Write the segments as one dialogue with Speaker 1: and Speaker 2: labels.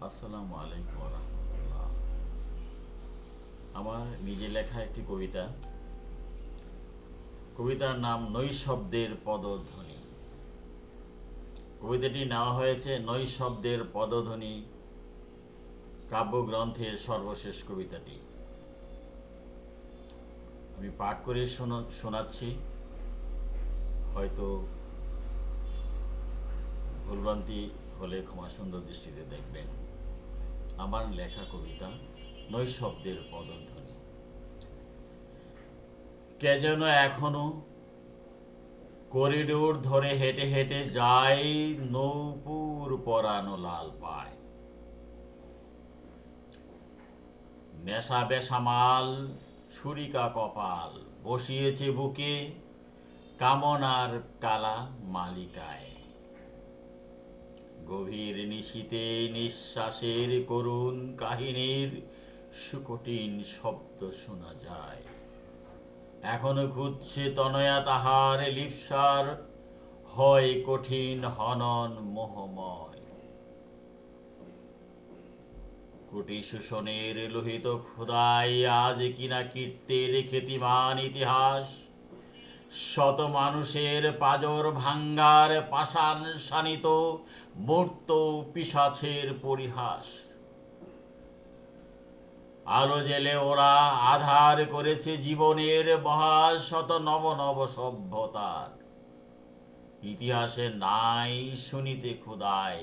Speaker 1: আসসালামু আলাইকুম রহমতুল্লাহ। আমার নিজে লেখা একটি কবিতা। কবিতার নাম নৈশব্দের পদধ্বনি। কবিতাটি নেওয়া হয়েছে নৈশব্দের পদধ্বনি কাব্যগ্রন্থের সর্বশেষ কবিতাটি। আমি পাঠ করে শোনা- শোনাচ্ছি। হয়তো ভুলভ্রান্তি হলে ক্ষমা সুন্দর দৃষ্টিতে দেখবেন। আমার লেখা কবিতা নৈশব্দের পদধ্বনি। কে যেন এখনও করিডোর ধরে হেঁটে হেঁটে যায় নৌপুর পরানো লাল পায়। নেশা বেসামাল ছুরিকা কপাল, বসিয়েছে বুকে কামনার কালা মালিকায়। গভীর নিশীতে নিঃশ্বাসের করুণ কাহিনীর সুকঠিন শব্দ শোনা যায়। এখনও খুঁজছে তনয়া তাহার লিপসার, হয় কঠিন হনন মোহময়। কুটি শোষণের লোহিত ক্ষুদাই আজ কিনা কীর্তির খ্যাতিমান ইতিহাস। শত মানুষের পাজর ভাঙ্গার পাষাণ শানিত মূর্ত পিসাছের পরিহাস। আলো জেলে ওরা আধার করেছে জীবনের বহাস শত নব নব সভ্যতার। ইতিহাসে নাই শুনিতে খুদাই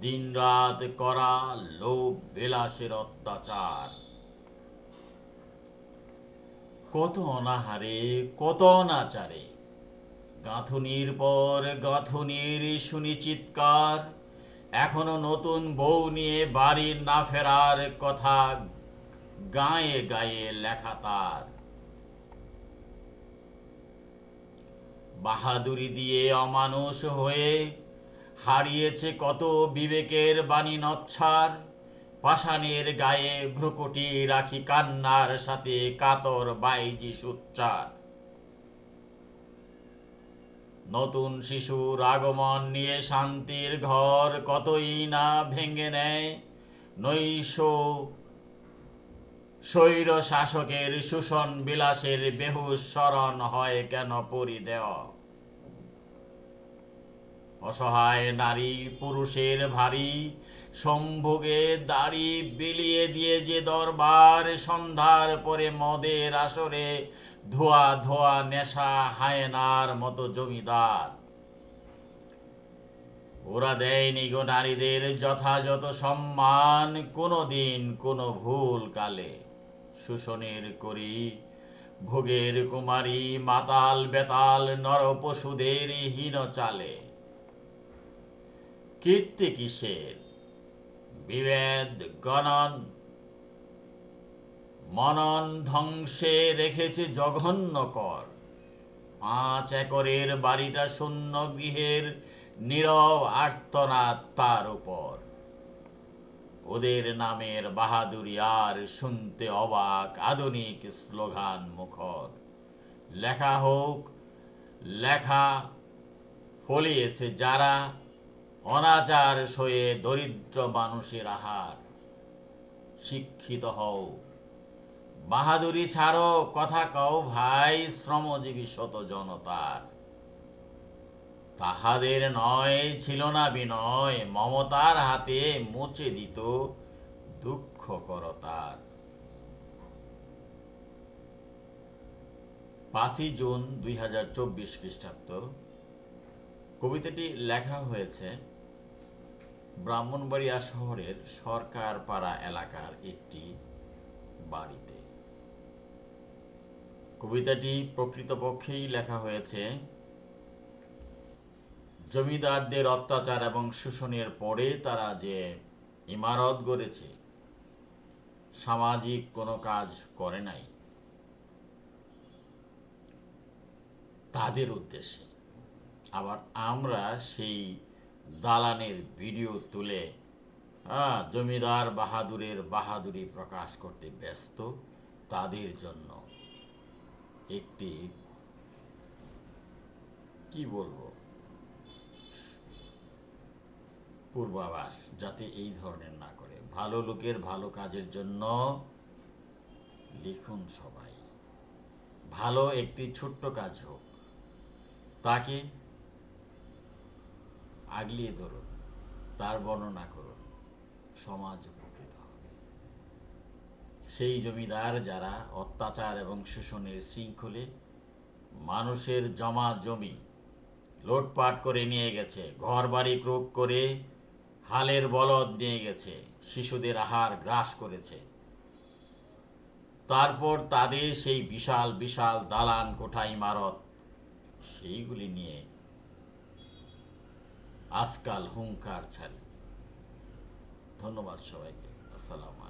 Speaker 1: দিনরাত করা লোভ বিলাসের অত্যাচার। কত অনাহারে, কত অনাচারে। গাঁথুনির পর গাঁথুনির শুনি চিৎকার, এখনও নতুন বউ নিয়ে বাড়ি না ফেরার কথা গায়ে গায়ে লেখা তার। বাহাদুরি দিয়ে অমানুষ হয়ে হারিয়েছে কত বিবেকের বাণী নচ্ছার পাষাণের গায়ে ভ্রুকুটি রাখি কান্নার সাথে কাতর বাইজি সুচ্চার। নতুন শিশুর আগমন নিয়ে শান্তির ঘর কতই না ভেঙে নেয়। নৈশ স্বৈর শাসকের শোষণ বিলাসের বেহুশ স্মরণ হয় কেন পরিদেয়। অসহায় নারী পুরুষের ভারী সম্ভোগে দাড়ি বিলিয়ে দিয়ে যে দরবার সন্ধ্যার পরে মদের আসরে ধোয়া ধোয়া নেশা হায়নার মতো জমিদার। ওরা দেয়নি গো নারীদের যথাযথ সম্মান কোনো দিন কোনো ভুল কালে। শোষণের করি, ভোগের কুমারী, মাতাল বেতাল নর পশুদের হীন চালে। কীর্তি কিসের? বিভেদ গণন। মনন ধ্বংসে রেখেছে জঘন্য কর। পাঁচ একরের বাড়িটা শূন্য গৃহের নীরব আর্তনাদ তার উপর। ওদের নামের বাহাদুরি আর শুনতে অবাক আধুনিক স্লোগান মুখর। লেখা হোক, লেখা, ফলিয়েছে যারা অনাচার সয়ে দরিদ্র মানুষের আহার। শিক্ষিত হও। বাহাদুরি ছাড়ো, কথা কও ভাই, শ্রমজীবী শত জনতার। তাহাদের নয়, ছিল না বিনয়, মমতার হাতে মুছে দিত দুঃখ করতার। পাঁচই জুন দুই হাজার চব্বিশ খ্রিস্টাব্দ। কবিতাটি লেখা হয়েছে ব্রাহ্মণবাড়িয়া শহরের সরকার পাড়া এলাকার একটি বাড়িতে। কবিতাটি প্রকৃতপক্ষেই লেখা হয়েছে, জমিদারদের অত্যাচার এবং শোষণের পরে তারা যে ইমারত গড়েছে, সামাজিক কোনো কাজ করে নাই। তাদের উদ্দেশ্যে। আবার আমরা সেই দালানের ভিডিও তুলে হ্যাঁ জমিদার বাহাদুরের বাহাদুরি প্রকাশ করতে ব্যস্ত তাদের জন্য একটি, কি বলব, পূর্বাভাস যাতে এই ধরনের না করে। ভালো লোকের ভালো কাজের জন্য লিখুন সবাই। ভালো একটি ছোট্ট কাজ হোক, তাকে আগলিয়ে ধরুন, তার বর্ণনা করুন, সমাজ উপকৃত হবে। সেই জমিদার যারা অত্যাচার এবং শোষণের শৃঙ্খলে মানুষের জমা জমি লোটপাট করে নিয়ে গেছে ঘর বাড়ি ক্রোক করে হালের বলদ নিয়ে গেছে, শিশুদের আহার গ্রাস করেছে, তারপর তাদের সেই বিশাল বিশাল দালান কোঠা ইমারত সেইগুলি নিয়ে আজকাল হুঙ্কার ছাড়ি। ধন্যবাদ সবাইকে। আসসালাম